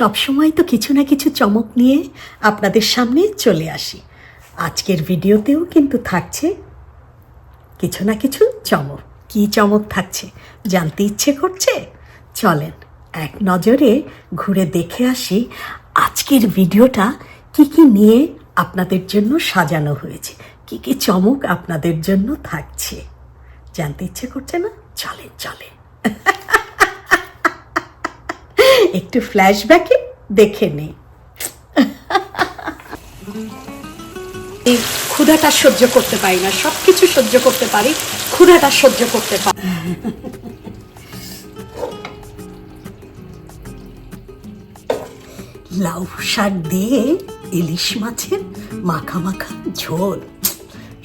সবসময় তো কিছু না কিছু চমক নিয়ে আপনাদের সামনে চলে আসি। আজকের ভিডিওতেও কিন্তু থাকছে কিছু না কিছু চমক। কী চমক থাকছে? জানতে ইচ্ছে করছে? চলেন এক নজরে ঘুরে দেখে আসি আজকের ভিডিওটা কি কি নিয়ে আপনাদের জন্য সাজানো হয়েছে। কি কি চমক আপনাদের জন্য থাকছে। জানতে ইচ্ছে করছে না? চলেন চলেন। একটু ফ্ল্যাশব্যাকে দেখে নেই এই ক্ষুধাটা সহ্য করতে পারি না সব কিছু সহ্য করতে পারি ক্ষুধাটা সহ্য করতে পারি। লাউ শাক দিয়ে ইলিশ মাছের মাখা মাখা ঝোল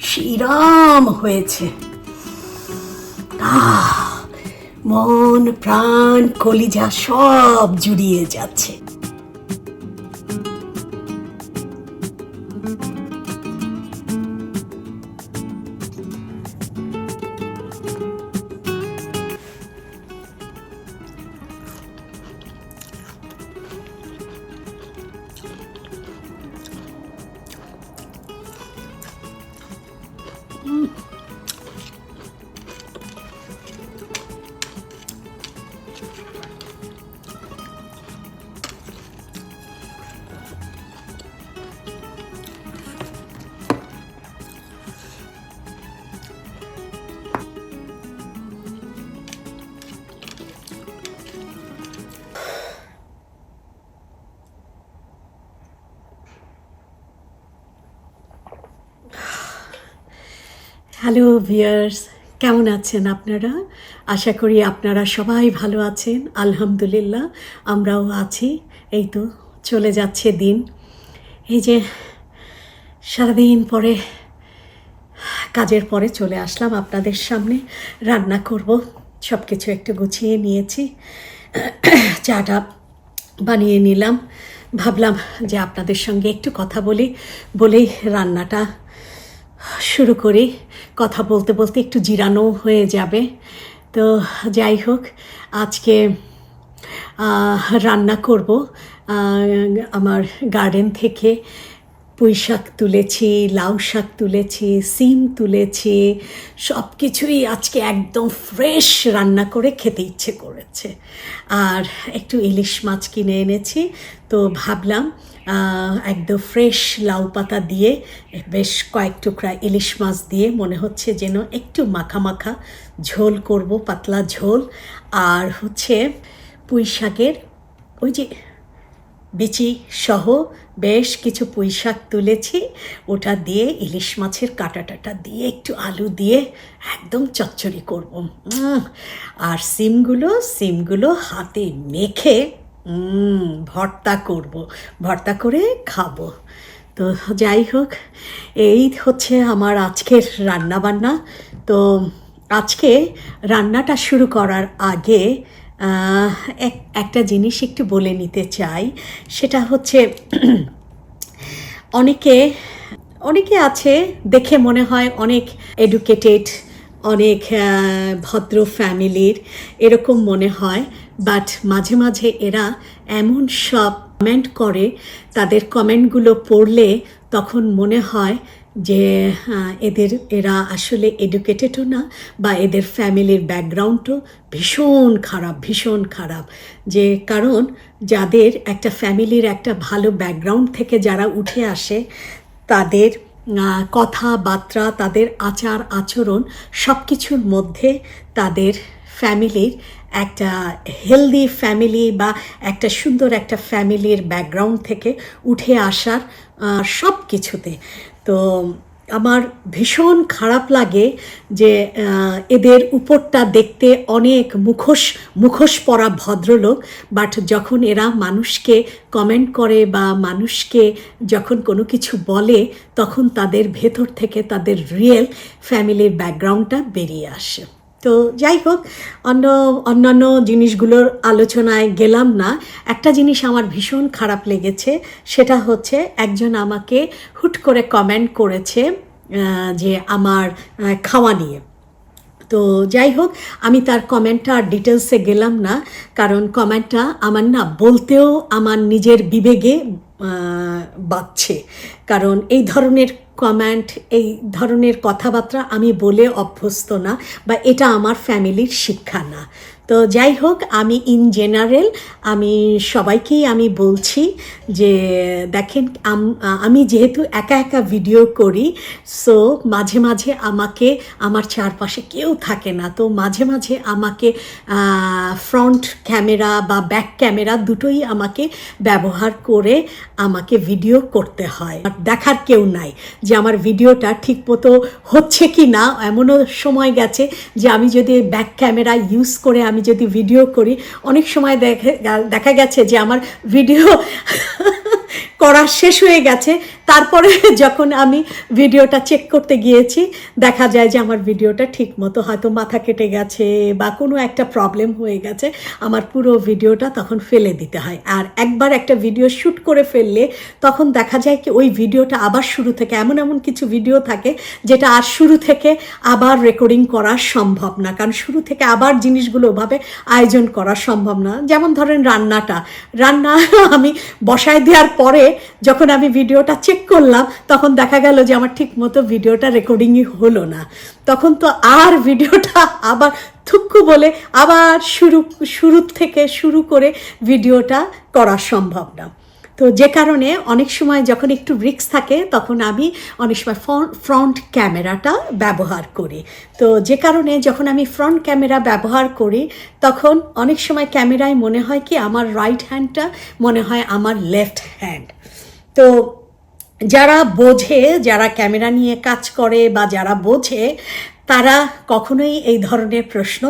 শিরাম হয়েছে। আহ! মন প্রাণ কলিজা সব জুড়িয়ে যাচ্ছে। হ্যালো ভিয়ার্স কেমন আছেন আপনারা? আশা করি আপনারা সবাই ভালো আছেন। আলহামদুলিল্লাহ, আমরাও আছি। এই তো চলে যাচ্ছে দিন। এই যে সারাদিন পরে, কাজের পরে চলে আসলাম আপনাদের সামনে। রান্না করব। সব কিছু একটু গুছিয়ে নিয়েছি। চাটা বানিয়ে নিলাম। ভাবলাম যে আপনাদের সঙ্গে একটু কথা বলি, বলেই রান্নাটা শুরু করি। কথা বলতে বলতে একটু জিরানো হয়ে যাবে। তো যাই হোক, আজকে রান্না করব। আমার গার্ডেন থেকে পুঁই শাক তুলেছি, লাউ শাক তুলেছি, সিম তুলেছি সব কিছুই আজকে একদম ফ্রেশ রান্না করে খেতে ইচ্ছে করেছে। আর একটু ইলিশ মাছ কিনে এনেছি, তো ভাবলাম একদম ফ্রেশ লাউ পাতা দিয়ে, বেশ কয়েক টুকরা ইলিশ মাছ দিয়ে মনে হচ্ছে যেন একটু মাখা মাখা ঝোল করব, পাতলা ঝোল। আর হচ্ছে পুঁই শাকের ওই যে বিচি সহ বেশ কিছু পুঁই শাক তুলেছি, ওটা দিয়ে ইলিশ মাছের কাটা টাটা দিয়ে একটু আলু দিয়ে একদম চচ্চড়ি করব। আর সিমগুলো সিমগুলো হাতে মেখে ভর্তা করব। ভর্তা করে খাব। তো যাই হোক, এই হচ্ছে আমার আজকের রান্না বান্না তো আজকে রান্নাটা শুরু করার আগে এক- একটা জিনিস একটু বলে নিতে চাই। সেটা হচ্ছে, অনেকে অনেকে আছে, দেখে মনে হয় অনেক এডুকেটেড অনেক ভদ্র ফ্যামিলির এরকম মনে হয়। বাট মাঝে মাঝে এরা এমন সব কমেন্ট করে, তাদের কমেন্টগুলো পড়লে তখন মনে হয় যে এদের, এরা আসলে এডুকেটেডও না বা এদের ফ্যামিলির ব্যাকগ্রাউন্ডও ভীষণ খারাপ ভীষণ খারাপ। যে কারণ যাদের একটা ফ্যামিলির একটা ভালো ব্যাকগ্রাউন্ড থেকে যারা উঠে আসে, তাদের কথাবার্তা, তাদের আচার আচরণ সব কিছুর মধ্যে তাদের ফ্যামিলির একটা হেলদি ফ্যামিলি বা একটা সুন্দর একটা ফ্যামিলির ব্যাকগ্রাউন্ড থেকে উঠে আসার সব কিছুতে তো আমার ভীষণ খারাপ লাগে যে এদের উপরটা দেখতে অনেক মুখোশ মুখোশ পরা ভদ্রলোক বাট যখন এরা মানুষকে কমেন্ট করে বা মানুষকে যখন কোনো কিছু বলে, তখন তাদের ভেতর থেকে তাদের রিয়েল ফ্যামিলির ব্যাকগ্রাউন্ডটা বেরিয়ে আসে। তো যাই হোক, অন্য, অন্যান্য জিনিসগুলোর আলোচনায় গেলাম না। একটা জিনিস আমার ভীষণ খারাপ লেগেছে, সেটা হচ্ছে একজন আমাকে হুট করে কমেন্ট করেছে যে আমার খাওয়া নিয়ে। তো যাই হোক, আমি তার কমেন্টটা আর ডিটেলসে গেলাম না, কারণ কমেন্টটা আমার না বলতেও আমার নিজের বিবেগে বাঁচছে কারণ এই ধরনের কমেন্ট, এই ধরনের কথাবার্তা আমি বলে অভ্যস্ত না, বা এটা আমার ফ্যামিলির শিক্ষা না। তো যাই হোক, আমি ইন জেনারেল আমি সবাইকেই আমি বলছি যে, দেখেন, আমি যেহেতু একা একা ভিডিও করি সো মাঝে মাঝে আমাকে, আমার চারপাশে কেউ থাকে না। তো মাঝে মাঝে আমাকে ফ্রন্ট ক্যামেরা বা ব্যাক ক্যামেরা দুটোই আমাকে ব্যবহার করে আমাকে ভিডিও করতে হয়। দেখার কেউ নাই যে আমার ভিডিওটা ঠিক মতো হচ্ছে কি না এমনও সময় গেছে যে আমি যদি ব্যাক ক্যামেরা ইউজ করে আমি যদি ভিডিও করি, অনেক সময় দেখে দেখা গেছে যে আমার ভিডিও করা শেষ হয়ে গেছে। তারপরে যখন আমি ভিডিওটা চেক করতে গিয়েছি, দেখা যায় যে আমার ভিডিওটা ঠিক মতো হয়তো মাথা কেটে গেছে বা কোনো একটা প্রবলেম হয়ে গেছে, আমার পুরো ভিডিওটা তখন ফেলে দিতে হয়। আর একবার একটা ভিডিও শ্যুট করে ফেললে তখন দেখা যায় কি ওই ভিডিওটা আবার শুরু থেকে, এমন এমন কিছু ভিডিও থাকে যেটা আর শুরু থেকে আবার রেকর্ডিং করা সম্ভব না। কারণ শুরু থেকে আবার জিনিসগুলো ওভাবে আয়োজন করা সম্ভব না। যেমন ধরেন রান্নাটা। রান্না আমি বসায় দেওয়ার পরে যখন আমি ভিডিওটা চেক করলাম, তখন দেখা গেল যে আমার ঠিক মতো ভিডিওটা রেকর্ডিংই হলো না। তখন তো আর ভিডিওটা আবার থুক্কু বলে আবার শুরু শুরু থেকে শুরু করে ভিডিওটা করা সম্ভব না। তো যে কারণে অনেক সময় যখন একটু রিক্স থাকে, তখন আমি অনেক সময় ফ্রন্ট ক্যামেরাটা ব্যবহার করি। তো যে কারণে যখন আমি ফ্রন্ট ক্যামেরা ব্যবহার করি, তখন অনেক সময় ক্যামেরায় মনে হয় কি আমার রাইট হ্যান্ডটা মনে হয় আমার লেফট হ্যান্ড তো যারা বোঝে, যারা ক্যামেরা নিয়ে কাজ করে বা যারা বোঝে, তারা কখনোই এই ধরনের প্রশ্ন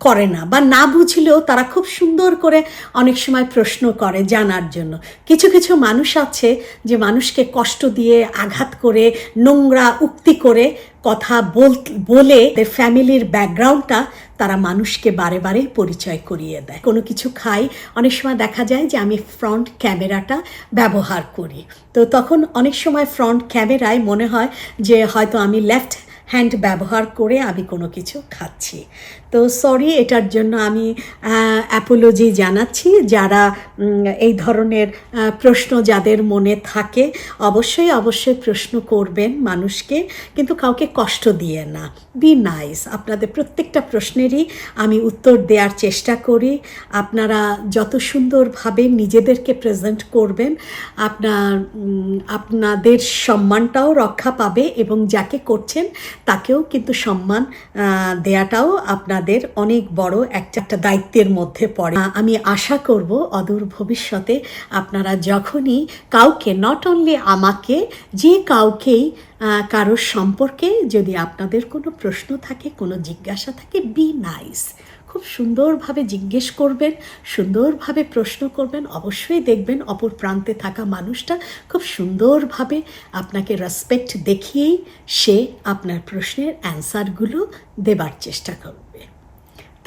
করে না বা না বুঝলেও তারা খুব সুন্দর করে অনেক সময় প্রশ্ন করে জানার জন্য। কিছু কিছু মানুষ আছে যে মানুষকে কষ্ট দিয়ে আঘাত করে, নোংরা উক্তি করে কথা বল, বলে ফ্যামিলির ব্যাকগ্রাউন্ডটা তারা মানুষকে বারে বারে পরিচয় করিয়ে দেয়। কোনো কিছু খাই, অনেক সময় দেখা যায় যে আমি ফ্রন্ট ক্যামেরাটা ব্যবহার করি। তো তখন অনেক সময় ফ্রন্ট ক্যামেরায় মনে হয় যে হয়তো আমি লেফট হ্যান্ড ব্যবহার করে আমি কোনো কিছু খাচ্ছি। তো সরি এটার জন্য আমি অ্যাপোলজি জানাচ্ছি। যারা এই ধরনের প্রশ্ন যাদের মনে থাকে, অবশ্যই অবশ্যই প্রশ্ন করবেন মানুষকে, কিন্তু কাউকে কষ্ট দিয়ে না। বি নাইস আপনাদের প্রত্যেকটা প্রশ্নেরই আমি উত্তর দেওয়ার চেষ্টা করি। আপনারা যত সুন্দরভাবে নিজেদেরকে প্রেজেন্ট করবেন, আপনার আপনাদের সম্মানটাও রক্ষা পাবে এবং যাকে করছেন, তাকেও কিন্তু সম্মান দেয়াটাও আপনাদের অনেক বড় একটা দায়িত্বের মধ্যে পড়ে। আমি আশা করব অদূর ভবিষ্যতে আপনারা যখনই কাউকে নট অনলি আমাকে, যে কাউকেই কারোর সম্পর্কে যদি আপনাদের কোনো প্রশ্ন থাকে, কোনো জিজ্ঞাসা থাকে বি নাইস খুব সুন্দরভাবে জিজ্ঞেস করবেন, সুন্দরভাবে প্রশ্ন করবেন, অবশ্যই দেখবেন অপর প্রান্তে থাকা মানুষটা খুব সুন্দরভাবে আপনাকে রেসপেক্ট দেখিয়েই সে আপনার প্রশ্নের অ্যান্সারগুলো দেবার চেষ্টা করবে।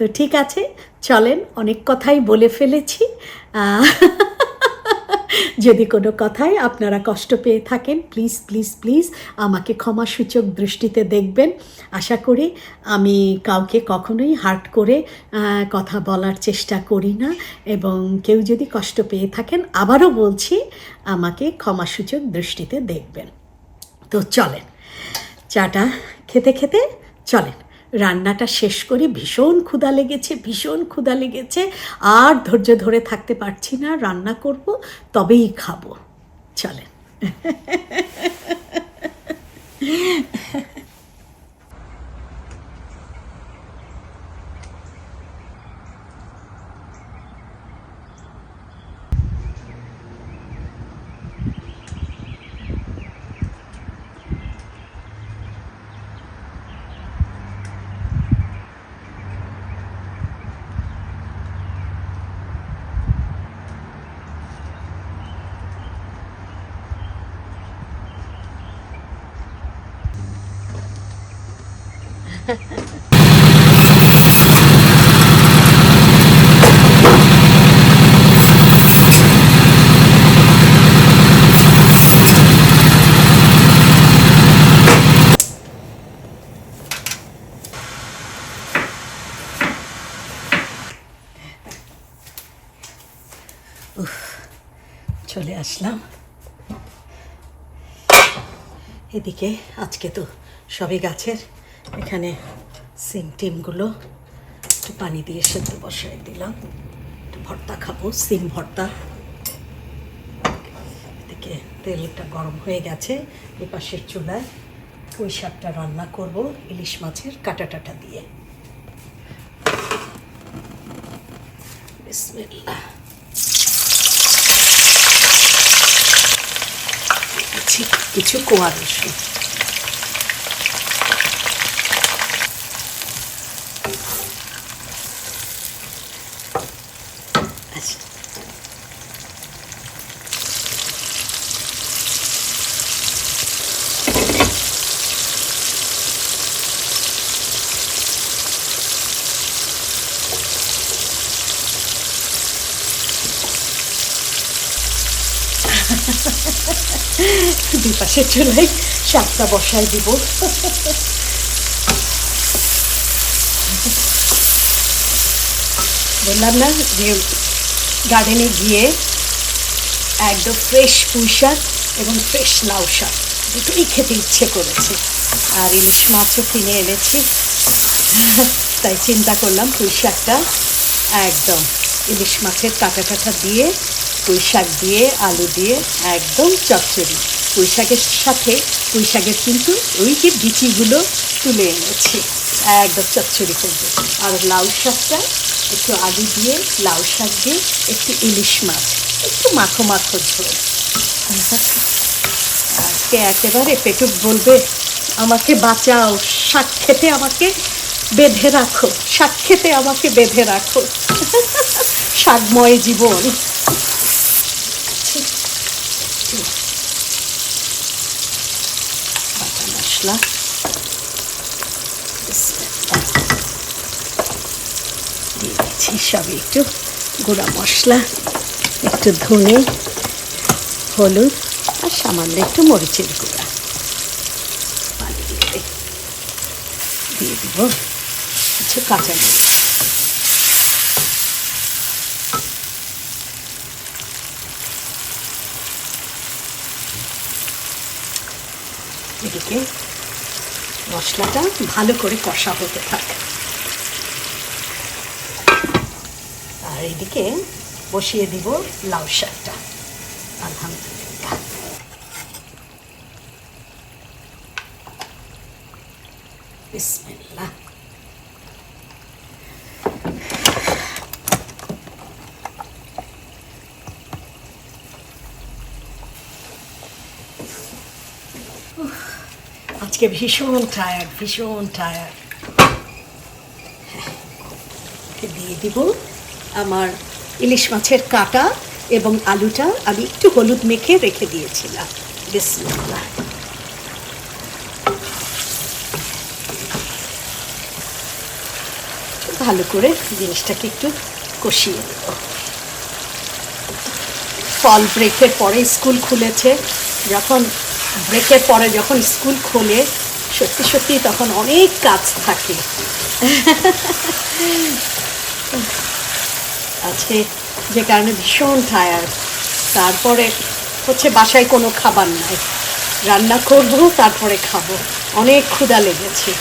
তো ঠিক আছে, চলেন অনেক কথাই বলে ফেলেছি। যদি কোনো কথায় আপনারা কষ্ট পেয়ে থাকেন প্লিজ প্লিজ প্লিজ আমাকে ক্ষমাসূচক দৃষ্টিতে দেখবেন। আশা করি আমি কাউকে কখনোই হার্ট করে কথা বলার চেষ্টা করি না। এবং কেউ যদি কষ্ট পেয়ে থাকেন, আবারও বলছি, আমাকে ক্ষমাসূচক দৃষ্টিতে দেখবেন। তো চলেন, চাটা খেতে খেতে চলেন। রান্নাটা শেষ করে, ভীষণ ক্ষুধা লেগেছে, ভীষণ ক্ষুধা লেগেছে। আর ধৈর্য ধরে থাকতে পারছি না, রান্না করব, তবেই খাব। চলেন। আসলাম। এদিকে আজকে তো সবে গাছের। এখানে সিম টিমগুলো একটু পানি দিয়ে সেদ্ধ বসাই দিলাম। একটু ভর্তা খাব, সিম ভর্তা। এদিকে তেলটা গরম হয়ে গেছে এ পাশের চুলায় পুঁই শাকটা রান্না করব, ইলিশ মাছের কাটা টাটা দিয়ে। বিসমিল্লাহ। দিচ্ছি কিছু কোয়া রসুন পাশে চুলাই শাকটা বসাই দিব। বললাম না গার্ডেনে গিয়ে একদম ফ্রেশ পুঁই শাক এবং ফ্রেশ লাউ শাক দুটোই খেতে ইচ্ছে করেছে। আর ইলিশ মাছও কিনে এনেছি। তাই চিন্তা করলাম পুঁই শাকটা একদম ইলিশ মাছের কাটা কাটা দিয়ে, পুঁই শাক দিয়ে, আলু দিয়ে একদম চচ্চড়ি। পুঁই সাথে পুঁই শাকের কিন্তু ওই যে বিচিগুলো তুলে এনেছি। একদম চচ্চড়ি করব। আর লাউ শাকটা একটু আলু দিয়ে, লাউ শাক দিয়ে একটু ইলিশ মাছ, একটু মাখো মাখো ঝোল। আজকে একেবারে পেটুক বলবে, আমাকে বাঁচাও, শাক খেতে আমাকে বেঁধে রাখো, শাক খেতে আমাকে বেঁধে রাখো। শাকময় জীবন বাটা দিচ্ছি সবই একটু গুঁড়া মশলা একটু ধনে হলুদ আর সামান্য একটু মরিচের গুঁড়া পানি দিয়ে। দিয়ে দিব কিছু কাঁচা মরিচ এদিকে মশলাটা ভালো করে কষা হতে থাকে। আর এদিকে বসিয়ে দিব লাউ শাকটা আলহামদুলিল্লাহ বিসমিল্লাহ আজকে ভীষণ টায়ার্ড ভীষণ টায়ার্ড দিয়ে দিব আমার ইলিশ মাছের কাটা এবং আলুটা আমি একটু হলুদ মেখে রেখে দিয়েছিলাম। বিসমিল্লাহ। ভালো করে জিনিসটাকে একটু কষিয়ে দেব ফল ব্রেকের পরে স্কুল খুলেছে, যখন ব্রেকের পরে যখন স্কুল খোলে, সত্যি সত্যি তখন অনেক কাজ থাকে। আজকে যে কারণে ভীষণ টায়ার্ড তারপরে হচ্ছে বাসায় কোনো খাবার নাই। রান্না করব, তারপরে খাব। অনেক ক্ষুধা লেগেছে।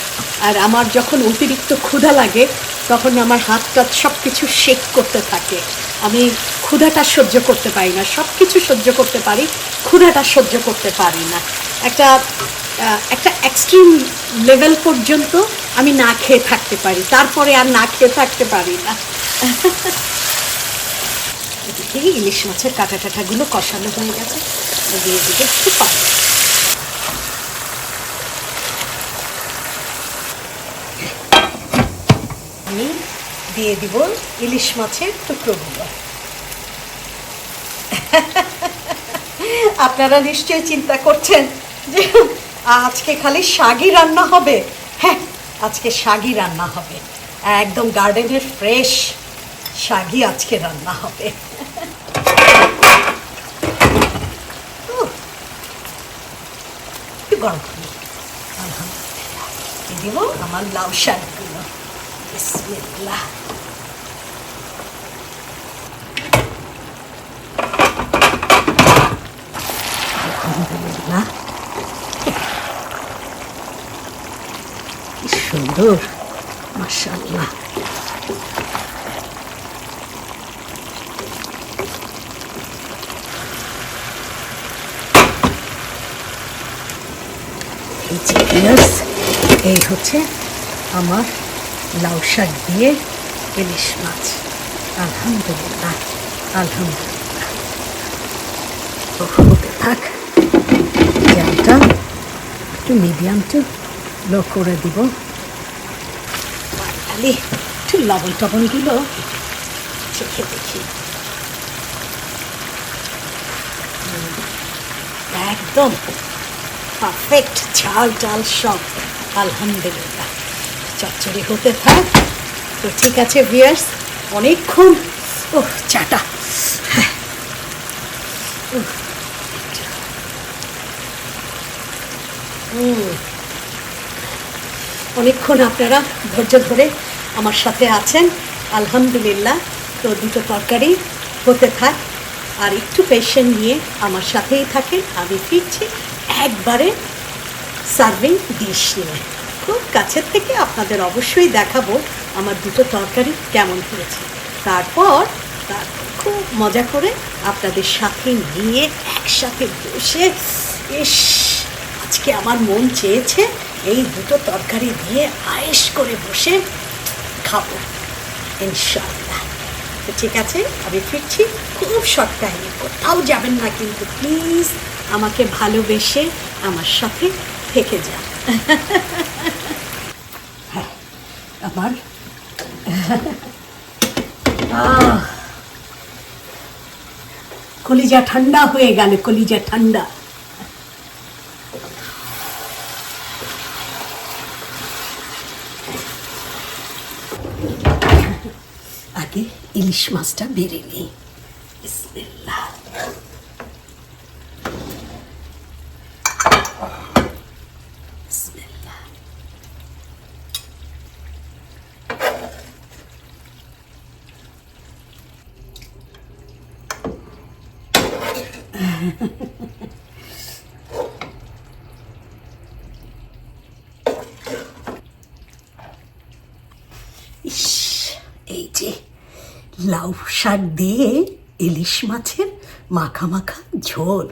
আর আমার যখন অতিরিক্ত ক্ষুধা লাগে, তখন আমার হাত হাতটা সব কিছু শেক করতে থাকে। আমি ক্ষুধাটা সহ্য করতে পারি না। সব কিছু সহ্য করতে পারি, ক্ষুধাটা সহ্য করতে পারি না। একটা একটা এক্সট্রিম লেভেল পর্যন্ত আমি না খেয়ে থাকতে পারি। তারপরে আর না খেয়ে থাকতে পারি না। এদিকে ইলিশ মাছের কাটা টাটাগুলো কষানো হয়ে গেছে। দিয়ে দিকে একটু পানি। আমি দিয়ে দিব ইলিশ মাছের টুকরোগুলো। আপনারা নিশ্চয়ই চিন্তা করছেন যে আজকে খালি শাগই রান্না হবে। হ্যাঁ আজকে শাগই রান্না হবে। একদম গার্ডেনের ফ্রেশ শাগই আজকে রান্না হবে। গরম দিয়ে দিব আমার লাউ শাকগুলো বিসমিল্লাহ সুন্দর মাসাল্লাহ এই হচ্ছে আমার লাউ শাক দিয়ে ইলিশ মাছ। আলহামদুলিল্লাহ আলহামদুলিল্লাহ। হতে থাক। জ্যামটা একটু মিডিয়াম টু লো করে দিব। খালি একটু লবণ টবণগুলো চেখে দেখি। একদম পারফেক্ট ঝাল টাল সব। আলহামদুলিল্লাহ। চচ্চড়ি হতে থাক। তো ঠিক আছে ভিয়ার্স অনেকক্ষণ। ও চাটা। হ্যাঁ। অনেকক্ষণ আপনারা ধৈর্য ধরে আমার সাথে আছেন। আলহামদুলিল্লাহ, তো দুটো তরকারি হতে থাক। আর একটু পেশেন্ট নিয়ে আমার সাথেই থাকেন। আমি ফিরছি একবারে সার্ভিং ডিশ নিয়ে। খুব কাছের থেকে আপনাদের অবশ্যই দেখাবো আমার দুটো তরকারি কেমন হয়েছে। তারপর তারপর খুব মজা করে আপনাদের সাথে নিয়ে একসাথে বসে এস আজকে আমার মন চেয়েছে এই দুটো তরকারি দিয়ে আয়েস করে বসে খাব, ইনশাআল্লাহ। তো ঠিক আছে, আমি ফিরছি খুব শর্ট টাইমে, কোথাও যাবেন না কিন্তু প্লিজ আমাকে ভালোবেসে আমার সাথে থেকে যান। আমার আহ, কলিজা ঠান্ডা হয়ে গেল কলিজা ঠান্ডা। আগে ইলিশ মাছটা বেড়ে নিই বিসমিল্লাহ বিসমিল্লাহ। ইস এই যে শাক দিয়ে ইলিশ মাছের মাখা মাখা ঝোল।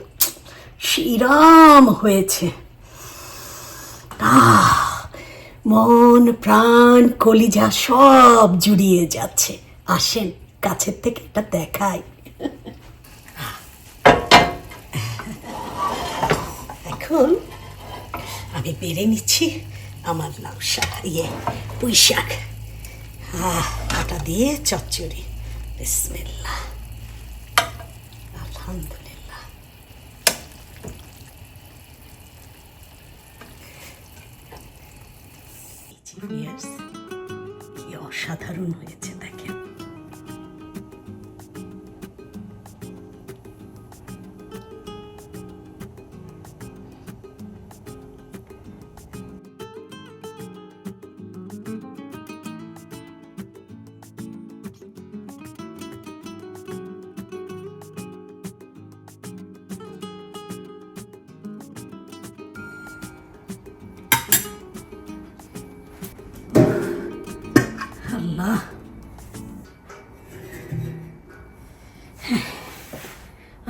শিরাম হয়েছে। আহ, মন, প্রাণ, কলিজা সব জুড়িয়ে যাচ্ছে। আসেন, কাছের থেকে এটা দেখাই। এখন আমি বেড়ে নিচ্ছি আমার লাউ শাক ইয়ে পুঁই শাক। আটা দিয়ে চচ্চড়ি। বিসমিল্লাহ। আলহামদুলিল্লাহ।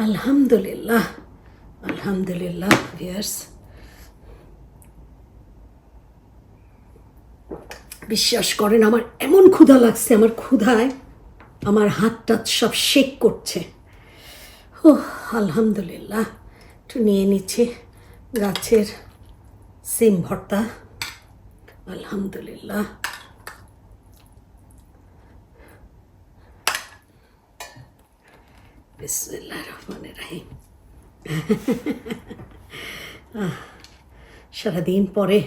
আল্লাহ আলহামদুলিল্লাহ বিশ্বাস করেন, আমার এমন ক্ষুধা লাগছে, আমার ক্ষুধায় আমার হাত টাত সব শেক করছে। ও আলহামদুলিল্লাহ। একটু নিয়ে নিচ্ছে গাছের সিম ভর্তা। আলহামদুলিল্লাহ। সারাদিন পরে।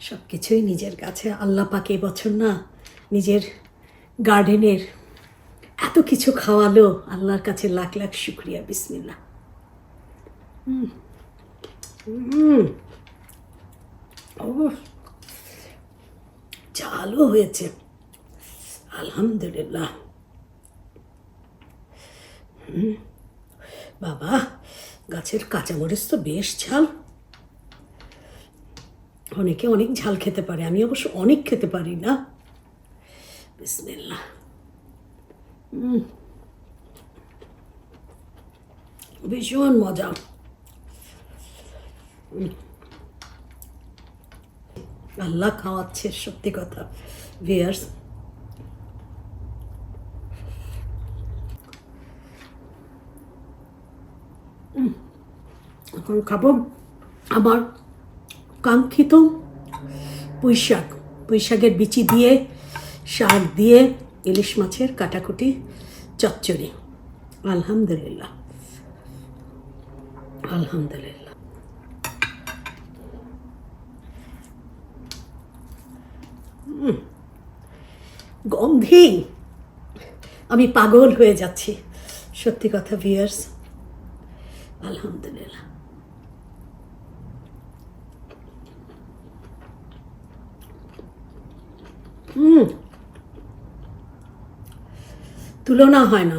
সব কিছুই নিজের কাছে। আল্লাহ পাকে বছর না নিজের গার্ডেনের এত কিছু খাওয়ালো। আল্লাহর কাছে লাখ লাখ শুক্রিয়া বিসমিল্লা চালও হয়েছে। আলহামদুলিল্লাহ বাবা, গাছের কাঁচামরিচ তো বেশ ঝাল অনেকে অনেক ঝাল খেতে পারে, আমি অবশ্য অনেক খেতে পারি না বিসমিল্লাহ উম। ভীষণ মজা। আল্লাহ খাওয়াচ্ছে, সত্যি কথা ভিয়ার্স এখন খাব আমার কাঙ্ক্ষিত পুঁই শাক বিচি দিয়ে, শাক দিয়ে, ইলিশ মাছের কাটাকুটি, চচ্চড়ি। আলহামদুলিল্লাহ। আলহামদুলিল্লাহ। গন্ধেই আমি পাগল হয়ে যাচ্ছি। সত্যি কথা ভিয়ার্স আলহামদুলিল্লাহ। হুম। তুলনা হয় না।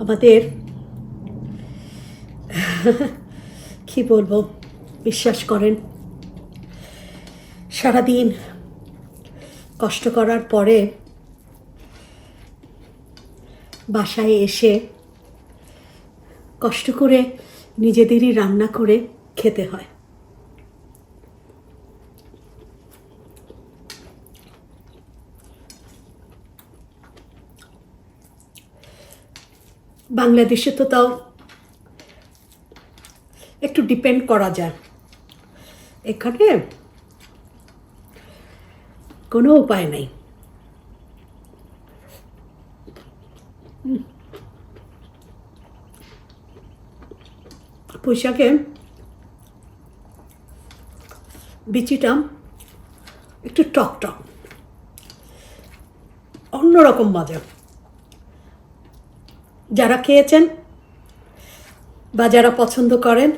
আমাদের কি বলব? বিশ্বাস করেন সারাদিন কষ্ট করার পরে বাসায় এসে কষ্ট করে নিজেদেরই রান্না করে খেতে হয়। বাংলাদেশে তো তাও একটু ডিপেন্ড করা যায়। এখানে কোনো উপায় নাই। পোশাকে বিচিটা একটু টক টক অন্যরকম মজা যারা খেয়েছেন বা যারা পছন্দ করেন,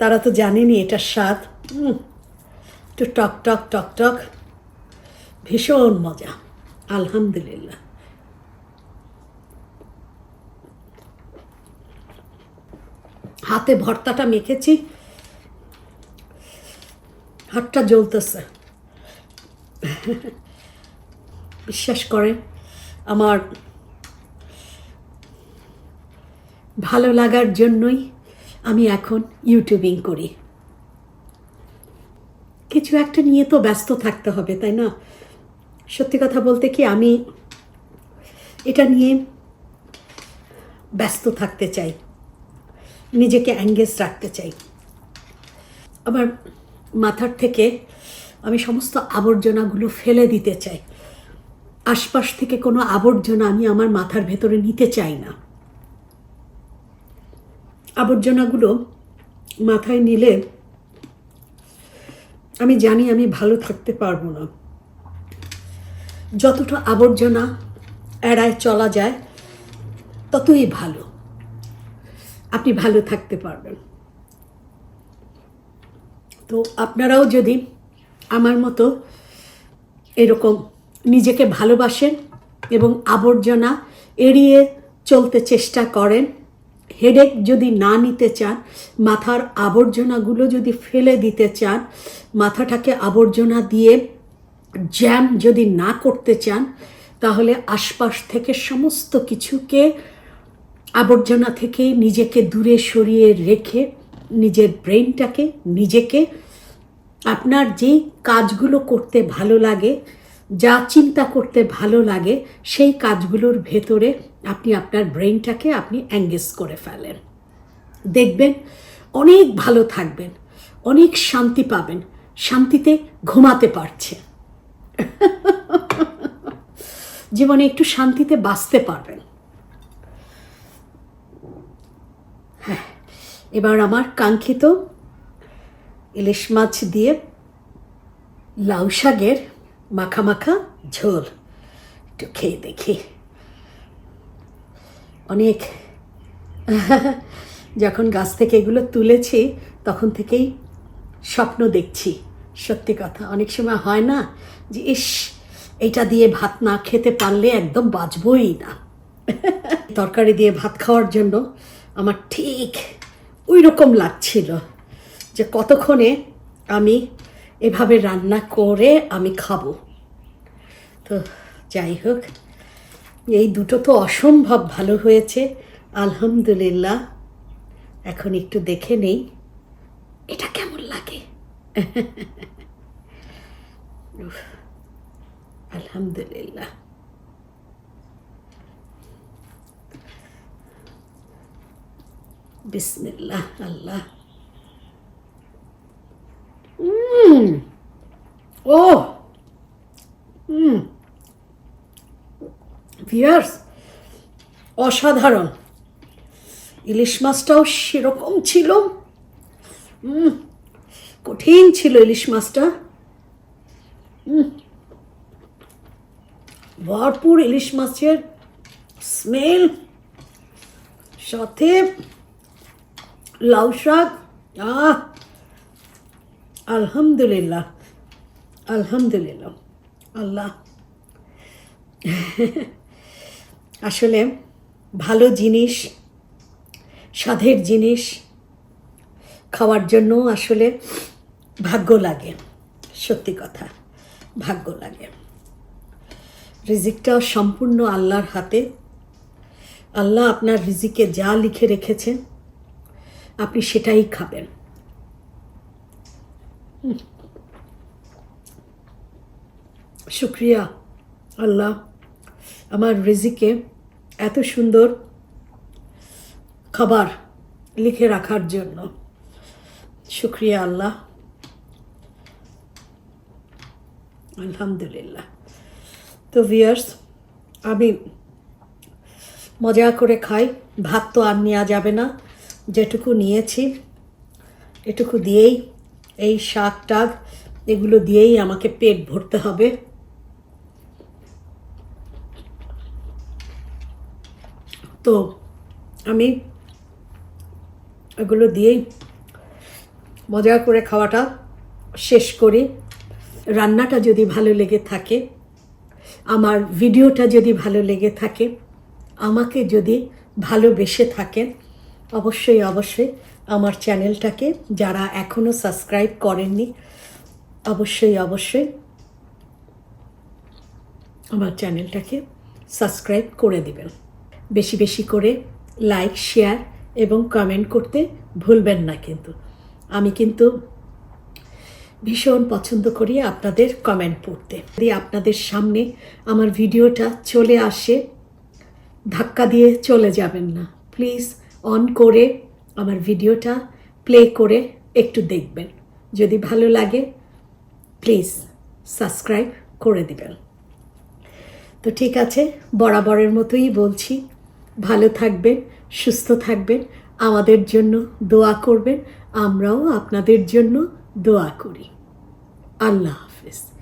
তারা তো জানেনই এটার স্বাদ। একটু টক টক টক টক ভীষণ মজা, আলহামদুলিল্লাহ। হাতে ভর্তাটা মেখেছি। হাতটা জ্বলতেছে। বিশ্বাস করেন, আমার ভালো লাগার জন্যই আমি এখন ইউটিউবিং করি। কিছু একটা নিয়ে তো ব্যস্ত থাকতে হবে, তাই না? সত্যি কথা বলতে কি, আমি এটা নিয়ে ব্যস্ত থাকতে চাই। নিজেকে অ্যাঙ্গেজ রাখতে চাই। আমার মাথার থেকে আমি সমস্ত আবর্জনাগুলো ফেলে দিতে চাই। আশপাশ থেকে কোনো আবর্জনা আমি আমার মাথার ভেতরে নিতে চাই না। আবর্জনাগুলো মাথায় নিলে আমি জানি আমি ভালো থাকতে পারব না। যতটা আবর্জনা এড়ায় চলা যায়, ততই ভালো। আপনি ভালো থাকতে পারবেন। তো আপনারাও যদি আমার মতো এরকম নিজেকে ভালোবাসেন এবং আবর্জনা এড়িয়ে চলতে চেষ্টা করেন হেডেক যদি না নিতে চান, মাথার আবর্জনাগুলো যদি ফেলে দিতে চান, মাথাটাকে আবর্জনা দিয়ে জ্যাম যদি না করতে চান, তাহলে আশপাশ থেকে সমস্ত কিছুকে আবর্জনা থেকে নিজেকে দূরে সরিয়ে রেখে নিজের ব্রেনটাকে নিজেকে আপনার যে কাজগুলো করতে ভালো লাগে, যা চিন্তা করতে ভালো লাগে, সেই কাজগুলোর ভেতরে আপনি আপনার ব্রেনটাকে আপনি অ্যাঙ্গেজ করে ফেলেন। দেখবেন অনেক ভালো থাকবেন, অনেক শান্তি পাবেন, শান্তিতে ঘুমাতে পারছে জীবনে একটু শান্তিতে বাঁচতে পারবেন হ্যাঁ এবার আমার কাঙ্ক্ষিত ইলিশ মাছ দিয়ে লাউ শাকের মাখা মাখা ঝোল। একটু খেয়ে দেখি। অনেক। যখন গাছ থেকে এগুলো তুলেছি, তখন থেকেই স্বপ্ন দেখছি। সত্যি কথা, অনেক সময় হয় না যে, ইস, এটা দিয়ে ভাত না খেতে পারলে একদম বাঁচবই না। তরকারি দিয়ে ভাত খাওয়ার জন্য আমার ঠিক ওই রকম লাগছিল যে কতক্ষণে আমি এভাবে রান্না করে আমি খাব। তো যাই হোক, এই দুটো তো অসম্ভব ভালো হয়েছে, আলহামদুলিল্লাহ। এখন একটু দেখে নেই, এটা কেমন লাগে? আলহামদুলিল্লাহ। বিসমিল্লাহ আল্লাহ ও ভিয়ার্স অসাধারণ। ইলিশ মাছটাও সেরকম ছিল। কঠিন ছিল ইলিশ মাছটা। ভরপুর ইলিশ মাছের স্মেল সাথে লাউ শাক? আহ! আলহামদুলিল্লাহ। আলহামদুলিল্লাহ। আল্লাহ। আসলে ভালো জিনিস, স্বাদের জিনিস খাওয়ার জন্য আসলে ভাগ্য লাগে। সত্যি কথা, ভাগ্য লাগে। রিজিকটাও সম্পূর্ণ আল্লাহর হাতে। আল্লাহ আপনার রিজিকে যা লিখে রেখেছেন আপনি সেটাই খাবেন। শুক্রিয়া, আল্লাহ আমার রিজিকে এত সুন্দর খাবার লিখে রাখার জন্য। শুক্রিয়া আল্লাহ। আলহামদুলিল্লাহ। তো ভিয়ার্স আমি মজা করে খাই, ভাত তো আর নেওয়া যাবে না। যেটুকু নিয়েছি, এটুকু দিয়েই এই শাক টাক, এগুলো দিয়েই আমাকে পেট ভরতে হবে। তো আমি এগুলো দিয়েই মজা করে খাওয়াটা শেষ করি। রান্নাটা যদি ভালো লেগে থাকে, আমার ভিডিওটা যদি ভালো লেগে থাকে, আমাকে যদি ভালোবেসে থাকেন অবশ্যই অবশ্যই। আমার চ্যানেলটাকে যারা এখনও সাবস্ক্রাইব করেননি, অবশ্যই অবশ্যই আমার চ্যানেলটাকে সাবস্ক্রাইব করে দিবেন। বেশি বেশি করে লাইক, শেয়ার এবং কমেন্ট করতে ভুলবেন না কিন্তু। আমি কিন্তু ভীষণ পছন্দ করি আপনাদের কমেন্ট পড়তে। যদি আপনাদের সামনে আমার ভিডিওটা চলে আসে, ধাক্কা দিয়ে চলে যাবেন না। প্লিজ অন করে আমার ভিডিওটা প্লে করে একটু দেখবেন। যদি ভালো লাগে প্লিজ সাবস্ক্রাইব করে দেবেন। তো ঠিক আছে, বরাবরের মতোই বলছি। ভালো থাকবেন, সুস্থ থাকবেন, আমাদের জন্য দোয়া করবেন, আমরাও আপনাদের জন্য দোয়া করি। আল্লাহ হাফিজ।